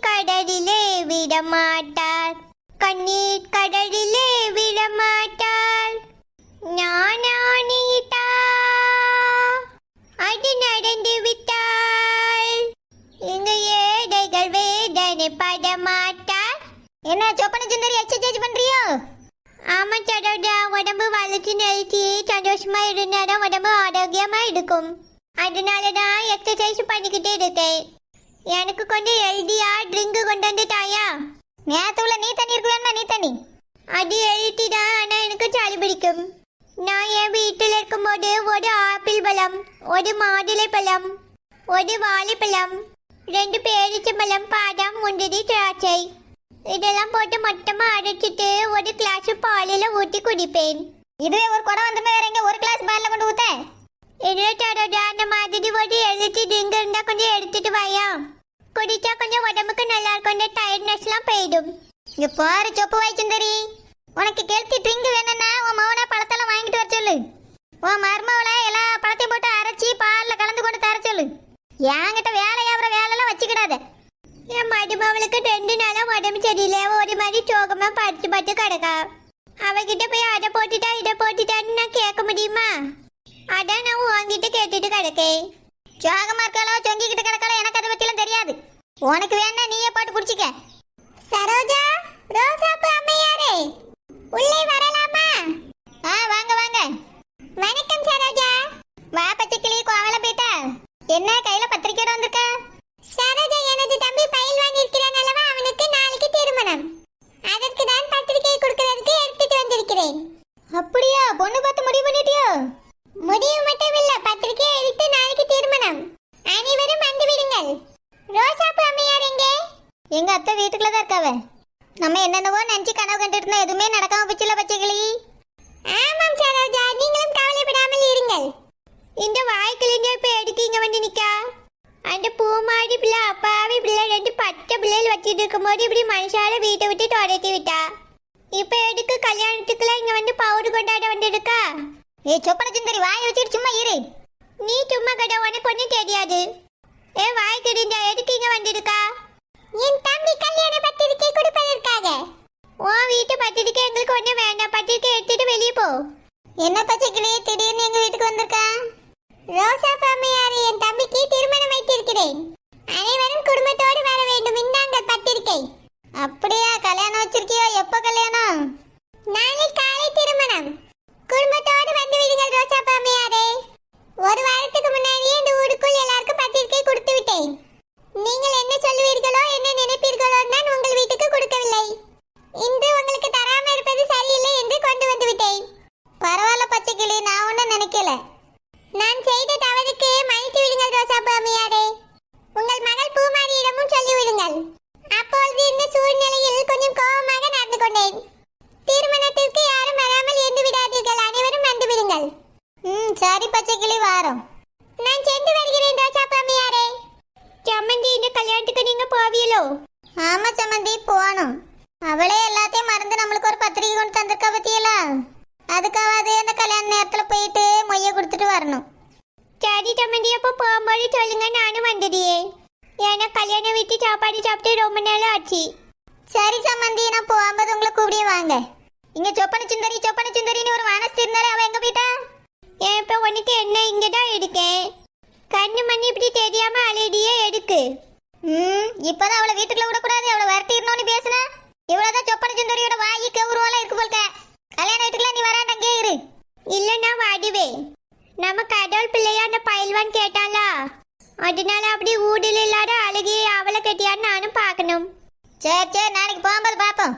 கடலிலே விடமாட்டார். கண்ணீர் கடலிலே விடமாட்டார். ஞானானிட்டா. அது நடந்து விட்டால். இங்கு ஏழைகள் வேதனை படமாட்டார். என்ன சொப்பன சுந்தரி எக்ஸசைஸ் பண்றியோ? ஆமா சரோஜா உடம்பு வளர்ச்சி நிறுத்தி சந்தோஷமா இருந்தாதான் உடம்பு ஆரோக்கியமா இருக்கும். அதனால தான் எக்ஸசைஸ் பண்ணிக்கிட்டே இருக்கேன். எனக்கு கொஞ்சம் ஹெல்தியா ட்ரிங்க் கொண்டு வந்து தாயா. நேத்துல நீ தண்ணி இருக்கு வேணுமா நீ தண்ணி. அது ஹெல்த்தி தான் ஆனா எனக்கு சளி பிடிக்கும். நான் என் வீட்டில் இருக்கும்போது ஒரு ஆப்பிள் பழம் ஒரு மாதுளை பழம் ஒரு வாழைப்பழம் ரெண்டு பேரிச்சம்பழம் பாதாம் முந்திரி திராட்சை. இதெல்லாம் போட்டு மொத்தமா அரைச்சிட்டு ஒரு கிளாஸ் பாலில் ஊற்றி குடிப்பேன். இதுவே ஒரு குடம் வந்துமே வேற எங்க ஒரு கிளாஸ் பால்ல கொண்டு ஊத்த? சரோஜா அந்த மாதிரி ஒரு எழுத்து ட்ரிங்க் இருந்தா கொஞ்சம் எடுத்துட்டு வாயா. குடிச்சா கொஞ்சம் உடம்புக்கு நல்லா இருக்கும். இந்த டயர்ட்னஸ்லாம் போயிடும். இங்க பாரு சொப்பு வாய்ச்சந்தரி உனக்கு கெளுத்தி ட்ரிங்க் வேணும்னா உன் மவனை பழத்தெல்லாம் வாங்கிட்டு வர சொல்லு. உன் மருமவளை எல்லா பழத்தையும் போட்டு அரைச்சி பாலில் கலந்து கொண்டு தர சொல்லு. என்கிட்ட வேலை அப்புறம் வேலைலாம் வச்சுக்கிடாத. என் மருமவளுக்கு ரெண்டு நாளாக உடம்பு சரியில்லை. ஒரு மாதிரி சோகமாக படுத்து பட்டு கிடக்கா. அவகிட்ட போய் அதை போட்டுட்டா இதை போட்டுட்டான்னு நான் கேட்க முடியுமா? அதான் நான் உங்ககிட்ட கேட்டுட்டு கிடக்கேன். சோகமா இருக்காளோ சொங்கிக்கிட்டு கிடக்காளோ எனக்கு அதை பத்திலாம் தெரியாது. உனக்கு வேணா நீயே போட்டு குடிச்சிக்க சரோஜா ரோசாப்பு அம்மையாரே. உள்ளே வரலாமா? ஆ வாங்க வாங்க. வணக்கம் சரோஜா. வா பச்சைக்கிளி கோவல போயிட்டா என்ன கையில பத்திரிக்கையோட வந்திருக்க? சரோஜா எனது தம்பி பயில்வான் இருக்கிறான் அல்லவா? அவனுக்கு நாளைக்கு திருமணம். அதற்கு தான் பத்திரிகை கொடுக்கறதுக்கு எடுத்துட்டு வந்து அப்படியா பொண்ணு பார்த்து முடிவு பண்ணிட்டியோ முடிவு மட்டும் இல்ல பத்திரிகை எழுத்து நாளைக்கு திருமணம் அனைவரும் வந்து விடுங்கள் ரோசாப்பு அம்மையார் எங்கே எங்க அத்தை வீட்டுக்குள்ள தான் இருக்காவ நம்ம என்னென்னவோ நினைச்சு கனவு கண்டுட்டு இருந்தோம் எதுவுமே நடக்காம போச்சுல பச்சைக்கிளி ஆமாம் சரோஜா நீங்களும் கவலைப்படாமல் இருங்கள் இந்த வாய்க்கிழிஞ்ச இப்ப எதுக்கு இங்க வந்து நிக்கா அந்த பூமாடி பிள்ளை அப்பாவி பிள்ளை ரெண்டு பச்சை பிள்ளைகள் வச்சிட்டு இருக்கும்போது இப்படி மனுஷால வீட்டை விட்டு துரத்தி விட்டா இப்ப எதுக்கு கல்யாணத்துக்குலாம் இங்க வந்து பவுடு கொண்டாட வந்து இருக்கா ஏ சொப்பன சுந்தரி வாயை வச்சுட்டு சும்மா இரு. நீ சும்மா கடை உனக்கு ஒன்றும் தெரியாது. ஏ வாய் தெரிஞ்சா எதுக்கு இங்க வந்திருக்கா? என் தம்பி கல்யாண பத்திரிக்கை கொடுப்பதற்காக. உன் வீட்டு பத்திரிக்கை எங்களுக்கு ஒன்றும் வேண்டாம். பத்திரிக்கை எடுத்துட்டு வெளியே போ. என்ன பச்சைக்கிளி திடீர்னு எங்க வீட்டுக்கு வந்திருக்கா? ரோசா பாமையாரை என் தம்பிக்கு திருமணம் வைத்திருக்கிறேன். அனைவரும் குடும்பத்தோடு வர வேண்டும். அப்படியா? கல்யாணம் வச்சிருக்கியோ? எப்போ கல்யாணம் நாளை காலை திருமணம் குடும்பத்தோடு வந்து விடுங்கள் ரோசா பாமையாரே ஒரு வாரத்துக்கு முன்னாடியே இந்த ஊருக்குள் எல்லாருக்கும் பத்திரிக்கை கொடுத்து விட்டேன் நீங்கள் என்ன சொல்லுவீர்களோ என்ன நினைப்பீர்களோ தான் உங்கள் வீட்டுக்கு கொடுக்கவில்லை இன்று உங்களுக்கு தராம இருப்பது சரியில்லை என்று கொண்டு வந்து விட்டேன் பரவாயில்ல பச்சைக்கிளி நான் ஒன்றும் நினைக்கல நான் செய்த தவறுக்கு மன்னித்து விடுங்கள் ரோசா பாமையாரே உங்கள் மகள் பூமாரியிடமும் சொல்லி விடுங்கள் அப்பொழுது இந்த சூழ்நிலையில் கொஞ்சம் கோபமாக நடந்து கொண்டேன் திருமணத்திற்கு யாரும் வராமல் இருந்து விடாதீர்கள் அனைவரும் வந்து விடுங்கள் ம் சரி பச்சைக்கிளி வாரம் நான் சென்று வருகிறேன் ரோசா பாமையாரே சம்மந்தி இந்த கல்யாணத்துக்கு நீங்க போவீங்களோ ஆமா சம்மந்தி போகணும் அவளே எல்லாத்தையும் மறந்து நம்மளுக்கு ஒரு பத்திரிக்கை கொண்டு தந்திருக்கா பத்தியலா அதுக்காவது அந்த கல்யாண நேரத்துல போயிட்டு மொய்ய கொடுத்துட்டு வரணும் சரி தம்பி அப்போ போகும்போது சொல்லுங்க நானும் வந்துடுறேன் ஏன்னா கல்யாணம் வீட்டு சாப்பாடு சாப்பிட்டு ரொம்ப நாள் ஆச்சு. சரி சம்மந்தி நான் போகும்போது உங்களை கூப்பிடியே வாங்க. இங்க சொப்பன சுந்தரி சொப்பன சுந்தரின்னு ஒரு மனசு இருந்தாலே அவன் எங்க போயிட்டா? ஏன் இப்போ உனக்கு என்ன இங்கே தான் எடுக்கேன் கண்ணு மண்ணி இப்படி தெரியாம அலையிடியே எடுக்கு ம் இப்போதான் அவளை வீட்டுக்குள்ள விடக்கூடாது அவளை விரட்டிடணும்னு பேசுனா. இவ்வளவுதான் சொப்பன சுந்தரியோட வாயி கௌரவெல்லாம் இருக்கு போல்க. கல்யாண வீட்டுக்குள்ள நீ வராண்டங்கே இரு. இல்ல நம்ம கடவுள் பிள்ளையா அந்த பயில்வான் கேட்டாளா? அதனால அப்படி ஊடில் இல்லாத அழகிய அவளை கட்டியான்னு நானும் பார்க்கணும். சரி சரி நாளைக்கு போகும்போது பாப்போம்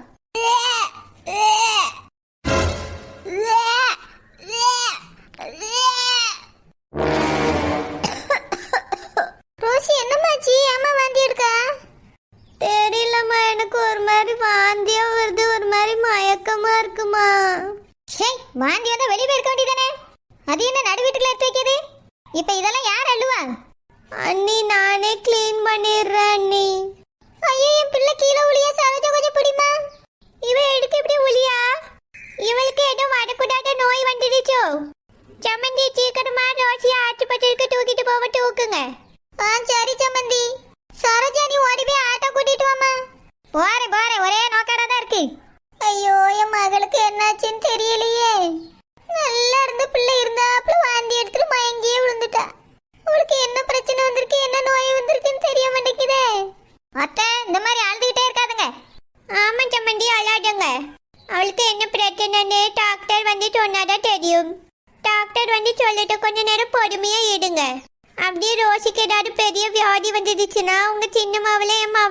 ரோசி என்னமாச்சு அம்மா வாந்தி எடுக்கா தெரியலம்மா எனக்கு ஒரு மாதிரி வாந்தியா வருது. ஒரு மாதிரி மயக்கமா இருக்குமா? சே வாந்தி வந்தா வெளியே போயிருக்க வேண்டியதானே அது என்ன நடு வீட்டுக்குள்ள எடுத்து வைக்கிறது இப்ப இதெல்லாம் யார் அழுவா அண்ணி நானே க்ளீன் பண்ணிடுறேன் அண்ணி. ஐயோ என் பிள்ளை கீழே ஒளியா சரோஜா கொஞ்சம் பிடிமா இவ எடுக்க இப்படி ஒளியா? இவளுக்கு எதுவும் வடக்குடாத நோய் வந்துடுச்சோ. சம்மந்தி சீக்கிரமா ரோசியா ஆஸ்பத்திரிக்கு தூக்கிட்டு போக தூக்குங்க. ஆ சரி சம்மந்தி. சரோஜா நீ ஓடி போய் ஆட்டோ கூட்டிட்டு வாமா போறேன் போறேன். ஒரே நோக்கம்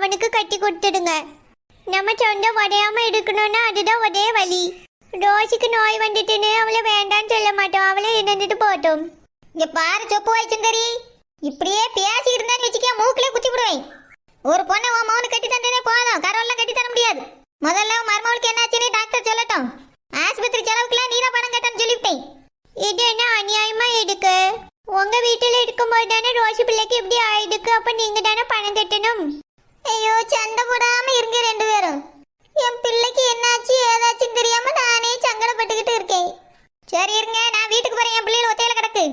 அவனுக்கு கட்டி கொடுத்துடுங்க. நம்ம சொந்தம் உடையாம இருக்கணும்னா அதுதான் ஒரே வழி. ரோஷிக்கு நோய் வந்துட்டுன்னு அவளை வேண்டாம்னு சொல்ல மாட்டோம். அவளை இருந்துட்டு போட்டோம் இங்க பாரு சொப்பு வாய்ச்சுந்தரி இப்படியே பேசி இருந்தான்னு வச்சுக்க மூக்கிலே குத்தி விடுவேன். ஒரு பொண்ணை உன் மௌனு கட்டி தந்ததே போதும். கரெல்லாம் கட்டி தர முடியாது. முதல்ல உன் மருமகளுக்கு என்னாச்சுன்னு டாக்டர் சொல்லட்டும். ஆஸ்பத்திரி செலவுக்குலாம் நீதான் பணம் கட்டணும்னு சொல்லிவிட்டேன். இது என்ன அநியாயமா இருக்கு? உங்க வீட்டுல இருக்கும்போது தானே ரோஷி பிள்ளைக்கு இப்படி ஆயிடுக்கு. அப்ப நீங்க தானே பணம் கட்டணும்? ஐயோ சண்டை போடாம இருங்க ரெண்டு பேரும். என் பிள்ளைக்கு என்னாச்சு ஏதாச்சும் தெரியாம நானே சங்கடப்பட்டுக்கிட்டு இருக்கேன். சரி இருங்க நான் வீட்டுக்கு போறேன். என் பிள்ளைகள் ஒத்தையில கிடக்கு.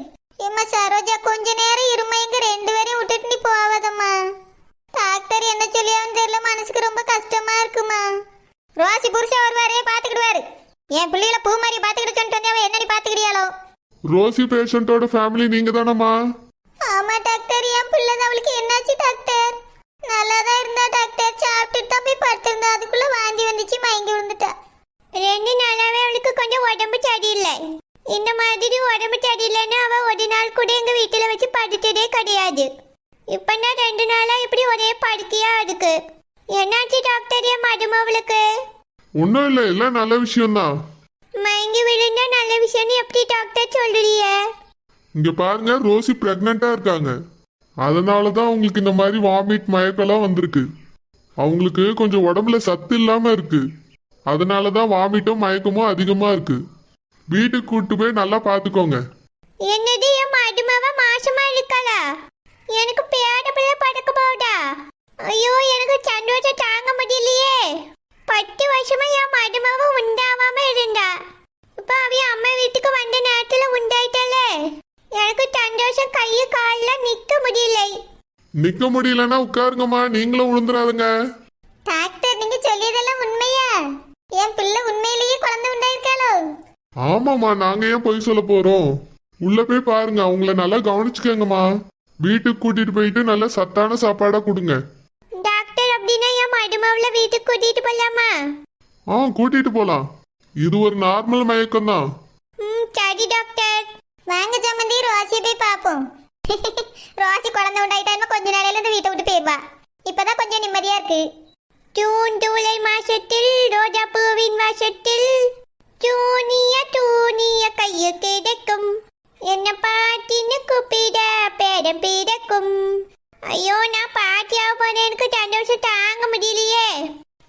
ஏம்மா சரோஜா கொஞ்ச நேரம் இருமா எங்க ரெண்டு பேரையும் விட்டுட்டு நீ போவாதம்மா டாக்டர் என்ன சொல்லியாவும் தெரியல. மனசுக்கு ரொம்ப கஷ்டமா இருக்குமா. ரோசி புருஷன் வருவாரு பாத்துக்கிடுவாரு. என் பிள்ளைகளை பூ மாதிரி பாத்துக்கிட்டு சொல்லிட்டு வந்தேன். அவன் என்னடி பாத்துக்கிடியாலோ ரோசி பேஷண்டோட ஃபேமிலி நீங்க தானம்மா வந்துச்சு மயங்கி விழுந்துட்டா. ரெண்டு நாளாவே அவளுக்கு கொஞ்சம் உடம்பு சரியில்லை. இந்த மாதிரி உடம்பு சரியில்லைன்னு அவ ஒரு நாள் கூட எங்க வீட்டுல வச்சு படுத்ததே கிடையாது. இப்ப நான் ரெண்டு நாளா இப்படி ஒரே படுக்கையா இருக்கு. என்னாச்சு டாக்டர் என் மருமவளுக்கு? ஒன்றும் இல்லை எல்லாம் நல்ல விஷயம்தான். மயங்கி விழுந்தா நல்ல விஷயம்னு எப்படி டாக்டர் சொல்றீங்க இங்க பாருங்க ரோசி பிரெக்னெண்டா இருக்காங்க. அதனால தான் உங்களுக்கு இந்த மாதிரி வாமிட் மயக்கெல்லாம் வந்திருக்கு. அவங்களுக்கு கொஞ்சம் உடம்புல சத்து இல்லாம இருக்கு. அதனால தான் வாமிட்டும் மயக்கமும் அதிகமா இருக்கு. வீட்டுக்கு கூட்டு போய் நல்லா பார்த்துக்கோங்க என்னது என் மருமவ மாசமா இருக்காளா எனக்கு பேட படுக்க போடா ஐயோ எனக்கு சந்தோஷம் தாங்க முடியலையே. பத்து வருஷமா என் மருமவ உண்டாவாம இருந்தா இப்ப அவ அம்மா வீட்டுக்கு வந்த நேரத்துல உண்டாயிட்டாளே எனக்கு சந்தோஷம் கையை காலில் நிக்க முடியலை நிக்க முடியலன்னா உட்காருங்கம்மா. நீங்களும் விழுந்துடாதுங்க டாக்டர் நீங்க சொல்லியதெல்லாம் உண்மையா? என் பிள்ளை உண்மையிலேயே குழந்தை உண்டாயிருக்காளோ? ஆமாம்மா நாங்க ஏன் பொய் சொல்ல போறோம்? உள்ள போய் பாருங்க அவங்கள நல்லா கவனிச்சுக்கோங்கம்மா. வீட்டுக்கு கூட்டிட்டு போயிட்டு நல்ல சத்தான சாப்பாடா கொடுங்க. டாக்டர் அப்படின்னா என் மருமவளை வீட்டுக்கு கூட்டிட்டு போலாமா? ஆ கூட்டிட்டு போலாம். இது ஒரு நார்மல் மயக்கம் தான் ம் சரி டாக்டர். வாங்க சம்மந்தி ரோசி போய் பாப்போம் ரோசி குழந்தை உண்டாயிட்டாருன்னு கொஞ்ச நாளையில இந்த வீட்டை விட்டு போயிருவா இப்பதான் கொஞ்சம் நிம்மதியா இருக்கு ஜூன் ஜூலை மாசத்தில் ரோஜா பூவின் வாசத்தில் தூணிய தூணிய கையில் கிடைக்கும் என்ன பாட்டின்னு கூப்பிட பேரம் பிறக்கும் ஐயோ நான் பாட்டியாக போன எனக்கு சந்தோஷம் தாங்க முடியலையே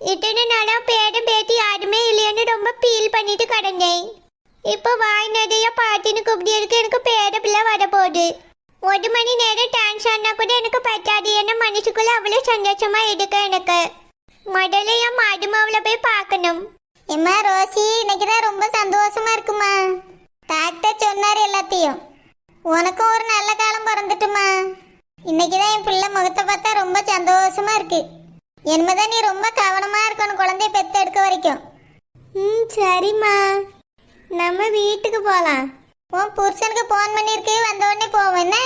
இத்தனை நாளா பேரம் பேத்தி யாருமே இல்லைன்னு ரொம்ப ஃபீல் பண்ணிட்டு கிடந்தேன் இப்போ வாய் நிறைய பாட்டின்னு கூப்பிட்டு எனக்கு பேர பிள்ளை வரப்போகுது ஒரு மணி நேரம் டான்ஸ் ஆனா கூட எனக்கு பத்தாது. என்ன மனசுக்குள்ள அவ்வளோ சந்தோஷமா இருக்கு எனக்கு. முதல்ல என் மருமவளை போய் பார்க்கணும். எம்மா ரோசி இன்னைக்குதான் ரொம்ப சந்தோஷமா இருக்குமா? டாக்டர் சொன்னார் எல்லாத்தையும். உனக்கும் ஒரு நல்ல காலம் பிறந்துட்டுமா? இன்னைக்குதான் என் பிள்ளை முகத்தை பார்த்தா ரொம்ப சந்தோஷமா இருக்கு. என்னதான் நீ ரொம்ப கவனமா இருக்கணும் குழந்தைய பெத்து எடுக்க வரைக்கும். ம் சரிம்மா. நம்ம வீட்டுக்கு போகலாம் உன் புருஷனுக்கு போன் பண்ணிருக்கு வந்த உடனே போவோம் என்ன?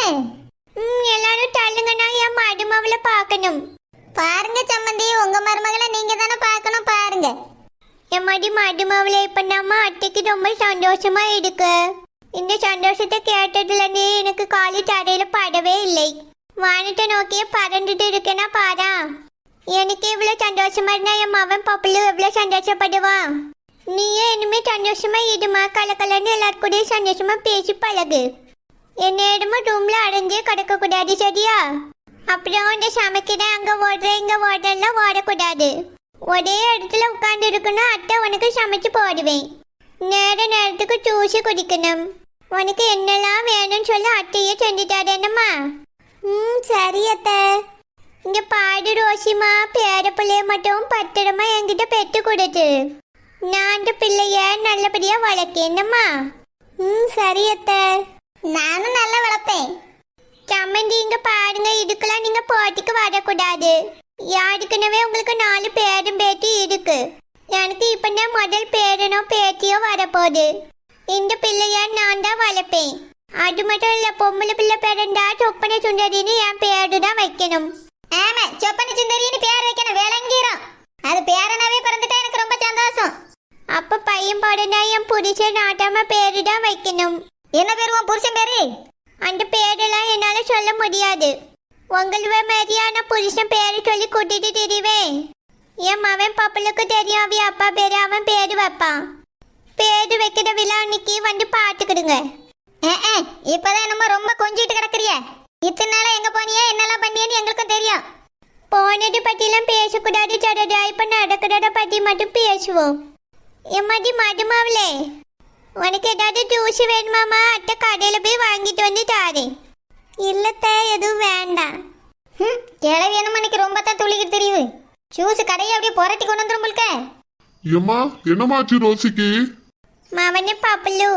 ம் எல்லாரும் தள்ளுங்க நான் என் மருமவளை பார்க்கணும். பாருங்க சம்மந்தி உங்க மருமகளை நீங்க தானே பார்க்கணும் பாருங்க. என் மடி மருமவளை இப்போ நம்ம அத்தைக்கு ரொம்ப சந்தோஷமா இருக்கு. இந்த சந்தோஷத்தை கேட்டதுலேருந்து எனக்கு காலி தரையில படவே இல்லை. வானத்தை நோக்கியே பறந்துட்டு இருக்கேனா பாரா? எனக்கு இவ்வளோ சந்தோஷமா இருந்தா என் மவன் பப்புளு எவ்வளோ சந்தோஷப்படுவான்? நீயே இனிமே சந்தோஷமா இடுமா கலக்கலன்னு எல்லாரும் கூட சந்தோஷமா பேசி பழகு. என்ன நேரமும் ரூம்ல அடைஞ்சே கிடக்க கூடாது சரியா? அப்புறம் இந்த சமைக்கிறேன் அங்க ஓடுற இங்க ஓடுறேன்லாம் ஓடக்கூடாது. ஒரே இடத்துல உட்கார்ந்து இருக்கணும் அத்தை உனக்கு சமைச்சு போடுவேன். நேர நேரத்துக்கு ஜூஸ் குடிக்கணும். உனக்கு என்னெல்லாம் வேணும்னு சொல்லி அத்தையே செஞ்சுட்டாரு என்னம்மா? ம் சரி அத்தை. இங்க பாடு ரோஷிமா பேர பிள்ளைய மட்டும் பத்திரமா என்கிட்ட பெற்று கொடுத்து. நான் அந்த பிள்ளைய நல்லபடியா வளர்க்கேன் என்னம்மா ம் சரி அத்தை நானும் நல்லா வளர்ப்பேன் சம்மந்தி இங்க பாருங்க இதுக்கெல்லாம் நீங்க போட்டிக்கு வரக்கூடாது யாருக்குனவே உங்களுக்கு நாலு பேரும் பேட்டி இருக்கு எனக்கு இப்பதான் முதல் பேரனோ பேத்தியோ வரப்போகுது இந்த பிள்ளைய நான் தான் வளர்ப்பேன் அது மட்டும் இல்ல பொம்பளை பிள்ளை பிறந்தா சொப்பனை சுந்தரின்னு என் பேரு தான் வைக்கணும் ஆமா சொப்பன சுந்தரின்னு பேர் வைக்கணும் விளங்கிரும் அது பேரனாவே பிறந்துட்டா எனக்கு ரொம்ப சந்தோஷம் அப்ப பையன் பிறந்தா என் புருஷன் நாட்டாம பேரு தான் வைக்கணும். என்ன பேரு உன் புருஷன் பேரு? அந்த பேரெல்லாம் என்னால சொல்ல முடியாது. உங்கள மாதிரியான புருஷன் பேரு சொல்லி கூட்டிட்டு திரிவேன். என் மவன் பப்பலுக்கு தெரியும் அவன் அப்பா பேரு அவன் பேரு வைப்பான். பேரு வைக்கிற விழா அன்னைக்கு வந்து அஹ், இப்பதான் என்னமோ ரொம்ப கொஞ்சிட்டு கிடக்குறிய. இத்தனை நாளா எங்க போனியே? என்னெல்லாம் பண்ணியேன்னு எங்களுக்கும் தெரியும். போனது பத்திலாம் பேசக்கூடாது சரதா இப்ப நடக்கிறத பத்தி மட்டும் பேசுவோம். எம்மாடி மதுமாவிலே உனக்கு ஏதாவது ஜூஸ் வேணுமாமா அத்தை கடையில போய் வாங்கிட்டு வந்து தாரேன். இல்லத்த எதுவும் வேண்டாம். ஹம், கிழவி என்னமோ இன்னைக்கு ரொம்ப தான் துளிக்கிட்டு தெரியுது. ஜூஸ் கடையை அப்படியே புரட்டி கொண்டு வந்துரும் முழுக்க ஏம்மா என்னமாச்சு ரோசிக்கு? மவனே பாப்பலு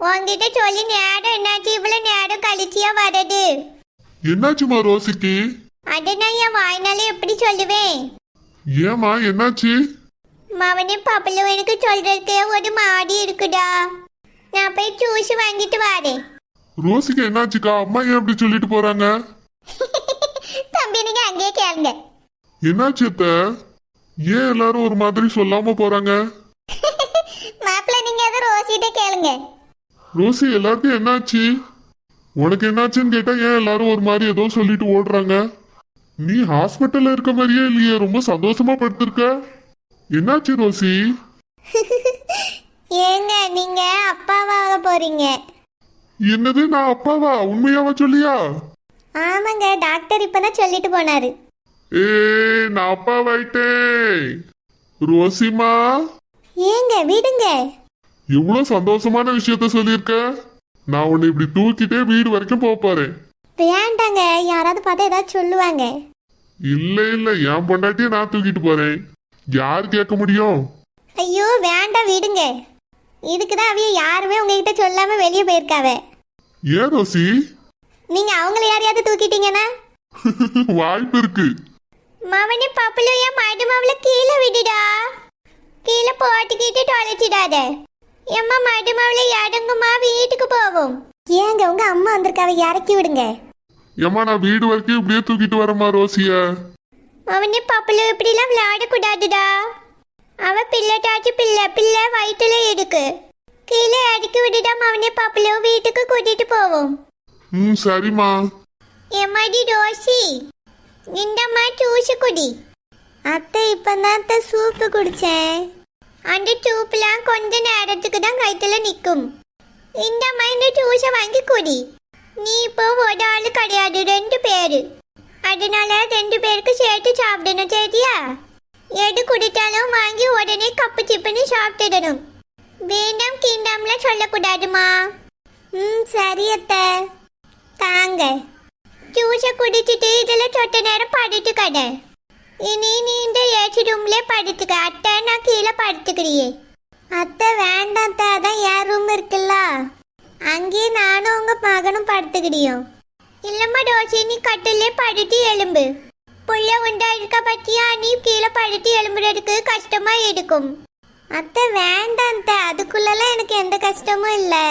உன்கிட்ட சொல்லி நேரம் என்னாச்சு? இவ்வளவு நேரம் கழிச்சியா வரது என்னாச்சுமா ரோசிக்கு? அதை நான் என் வாய்னால எப்படி சொல்லுவேன்? ஏம்மா என்னாச்சு? மவனே பாப்பலு எனக்கு சொல்றதுக்கு ஒரு மாடி இருக்குடா நான் போய் ஜூஸ் வாங்கிட்டு வரேன் ரோசிக்கு என்னாச்சுக்கா அம்மா ஏன் அப்படி சொல்லிட்டு போறாங்க தம்பி நீங்க அங்கேயே கேளுங்க என்னாச்சு அத்த ஏன் எல்லாரும் ஒரு மாதிரி சொல்லாம போறாங்க மாப்பிள்ள நீங்க அதை ரோசிட்டே கேளுங்க ரோசி எல்லாருக்கும் என்னாச்சு உனக்கு என்னாச்சுன்னு கேட்டா ஏன் எல்லாரும் ஒரு மாதிரி ஏதோ சொல்லிட்டு ஓடுறாங்க நீ ஹாஸ்பிட்டல்ல இருக்க மாதிரியே இல்லையே ரொம்ப சந்தோஷமா படுத்திருக்க என்னாச்சு ரோசி? ஏங்க நீங்க அப்பாவாக போறீங்க. என்னது நான் அப்பாவா? உண்மையாவா சொல்லியா? ஆமாங்க டாக்டர் இப்பதான் சொல்லிட்டு போனாரு. ஏ நான் அப்பாவாயிட்டேன். ரோசிமா ஏங்க விடுங்க. எவ்வளவு சந்தோஷமான விஷயத்த சொல்லியிருக்க? நான் உன்னை இப்படி தூக்கிட்டே வீடு வரைக்கும் போக போறேன். வேண்டாங்க யாராவது பார்த்தா ஏதாவது சொல்லுவாங்க. இல்ல இல்ல என் பொண்டாட்டியை நான் தூக்கிட்டு போறேன். யார் கேட்க முடியும்? ஐயோ வேண்டாம் விடுங்க. இதுக்கு தான் அவிய யாருமே உங்ககிட்ட சொல்லாம வெளியே போயிருக்காவ. ஏன் ரோசி? நீங்க அவங்கள யாரையாவது தூக்கிட்டீங்கன்னா? வாய்ப்பு இருக்கு. மவனே பப்பலு என் மடுமாவில கீழே விடுடா. கீழே போட்டுக்கிட்டு தொலைச்சிடாத. எம்மா மடுமாவில இடங்குமா வீட்டுக்கு போவோம். ஏங்க உங்க அம்மா வந்திருக்காவ இறக்கி விடுங்க. ஏம்மா நான் வீடு வரைக்கும் இப்படியே தூக்கிட்டு வரமா ரோசிய. அவனே பப்பலு இப்படிலாம் விளையாடக்கூடாதுடா. அவ பிள்ளைட்டாச்சு பிள்ளை பிள்ளை வயிற்றுல இருக்கு. கீழே இறக்கி விடுடா அவனே பப்பலு வீட்டுக்கு கூட்டிட்டு போவோம். ம் சரிம்மா. எம்மாடி ரோசி? இந்தம்மா ஜூஸ் குடி. அத்தை இப்பதான் சூப்பு குடிச்சேன். அந்த சூப்புலாம் கொஞ்ச நேரத்துக்கு தான் கைத்துல நிற்கும் இந்தம்மா இந்த ஜூஸை வாங்கி குடி. நீ இப்போ ஒரு ஆள் கிடையாது ரெண்டு பேரு. அதனால ரெண்டு பேருக்கு சேர்த்து சாப்பிடணும் சரியா? எது குடித்தாலும் வாங்கி உடனே கப்பு சிப்புன்னு சாப்பிட்டுடணும். வேண்டாம் கீண்டாம்லாம் சொல்லக்கூடாதுமா. ம் சரி அத்தை. தாங்க. ஜூஸை குடிச்சிட்டு இதில் சொட்ட நேரம் படுத்து கடை இனி நீ இந்த ஏசி ரூம்ல படுத்துக்க. அத்தை நான் கீழே படுத்துக்கிறியே. அத்தை வேண்டாம் அத்தை. அதான் என் ரூம் இருக்குல்ல. அங்கேயே நானும் உங்கள் மகனும் படுத்துக்கிடியோம் இல்லம்மா டோசி நீ கட்டிலே படுத்து எலும்பு புள்ள உண்டா இருக்க பத்தியா? நீ கீழே படுத்து எலும்புறதுக்கு கஷ்டமா இருக்கும் அத்தை வேண்டாம் அத்தை. அதுக்குள்ளலாம் எனக்கு எந்த கஷ்டமும் இல்லை.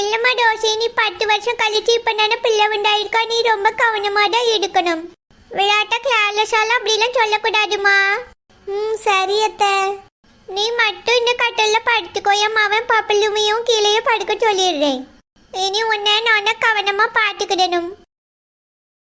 இல்லம்மா டோசி நீ பத்து வருஷம் கழிச்சு இப்போ தானே பிள்ளை உண்டாயிருக்கா நீ ரொம்ப கவனமாக தான் இருக்கணும் விளையாட்ட கிளாலஸால அப்படிலாம் சொல்லக்கூடாதுமா. ம் சரி அத்தை. நீ மட்டும் இந்த கட்டல்ல படுத்துக்கோ. என் மவன் பப்பலுமையும் கீழே படுக்க சொல்லிடுறேன். இனி உன்னை நான் கவனமாக பார்த்துக்கிடணும்.